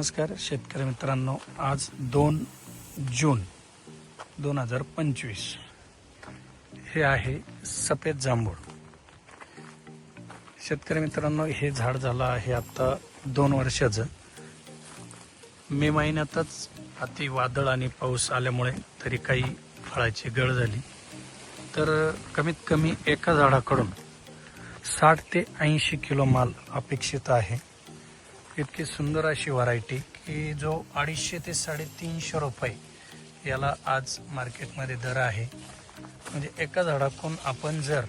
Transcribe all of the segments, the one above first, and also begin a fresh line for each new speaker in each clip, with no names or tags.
नमस्कार शेतकरी मित्रांनो. आज दोन जून दोन हजार पंचवीस. हे आहे सफेद जांभूळ. शेतकरी मित्रांनो हे झाड झालं आहे आता दोन वर्षाचं. मे महिन्यातच अति वादळ आणि पाऊस आल्यामुळे तरी काही फळाची गळ झाली. तर कमीत कमी एका झाडाकडून साठ ते ऐंशी किलो माल अपेक्षित आहे. इतकी सुंदर अशी व्हरायटी की जो अडीचशे ते साडेतीनशे रुपये याला आज मार्केटमध्ये दर आहे. म्हणजे एका झाडाकून आपण जर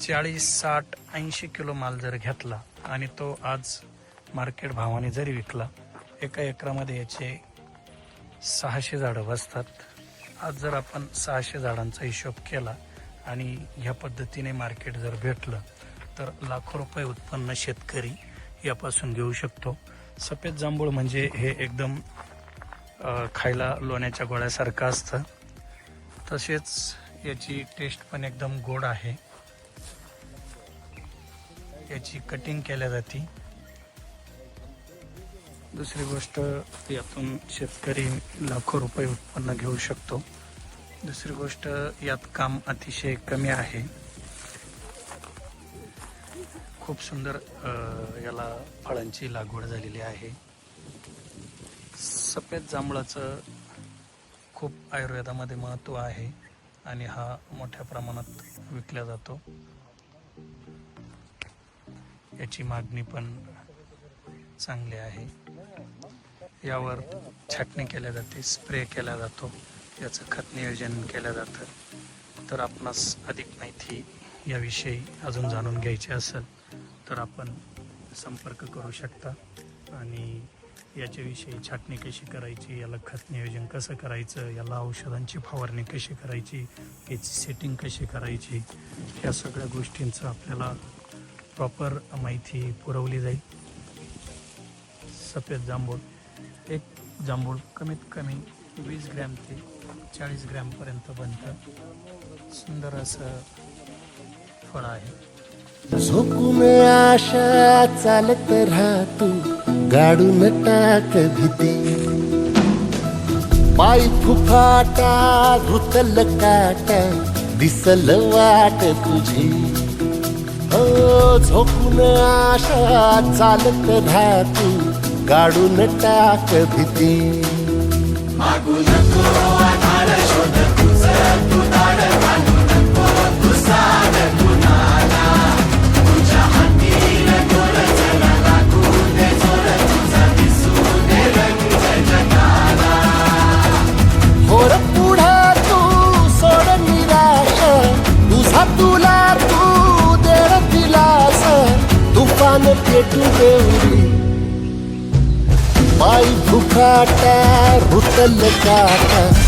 चाळीस साठ ऐंशी किलो माल जर घेतला आणि तो आज मार्केट भावाने जरी विकला एका एकरामध्ये याचे सहाशे झाडं बसतात. आज जर आपण सहाशे झाडांचा हिशोब केला आणि ह्या पद्धतीने मार्केट जर भेटलं तर लाखो रुपये उत्पन्न शेतकरी यापासून घेऊ शकतो. सफेद जांभूळ म्हणजे हे एकदम खायला लोण्याच्या गोळ्यासारखं असतं. तसेच याची टेस्ट पण एकदम गोड आहे. याची कटिंग केल्या जाते. दुसरी गोष्ट यातून शेतकरी लाखो रुपये उत्पन्न घेऊ शकतो. दुसरी गोष्ट यात काम अतिशय कमी आहे. खूप सुंदर याला फळांची लागवड झालेली आहे. सफेद जांभळाचं खूप आयुर्वेदामध्ये महत्त्व आहे आणि हा मोठ्या प्रमाणात विकला जातो. याची मागणी पण चांगली आहे. यावर छाटणी केल्या जाते स्प्रे केला जातो याचं खत नियोजन केलं जातं. तर आपणास अधिक माहिती याविषयी अजून जाणून घ्यायची असेल तर आपण संपर्क करू शकता. आणि याच्याविषयी छाटणी कशी करायची याला खत नियोजन कसं करायचं याला औषधांची फवारणी कशी करायची याची सेटिंग कशी करायची या सगळ्या गोष्टींचं आपल्याला प्रॉपर माहिती पुरवली जाईल. सफेद जांभूळ. एक जांभूळ कमीत कमी वीस ग्रॅम ते चाळीस ग्रॅमपर्यंत बनतं. सुंदर असं फळ आहे.
झोपून आशा चालत राहतो गाडून टाक भीती. पाय फुफाटा घुतल काटा दिसल वाट तुझी. हो झोपून आशा चालत राहतो गाडून टाक भीती. मागू नको आधार शोध तुझ तू दाड मागू नको तुझा મને પેટું દેવડી માઈ ભૂખાટા રૂતલ કાટા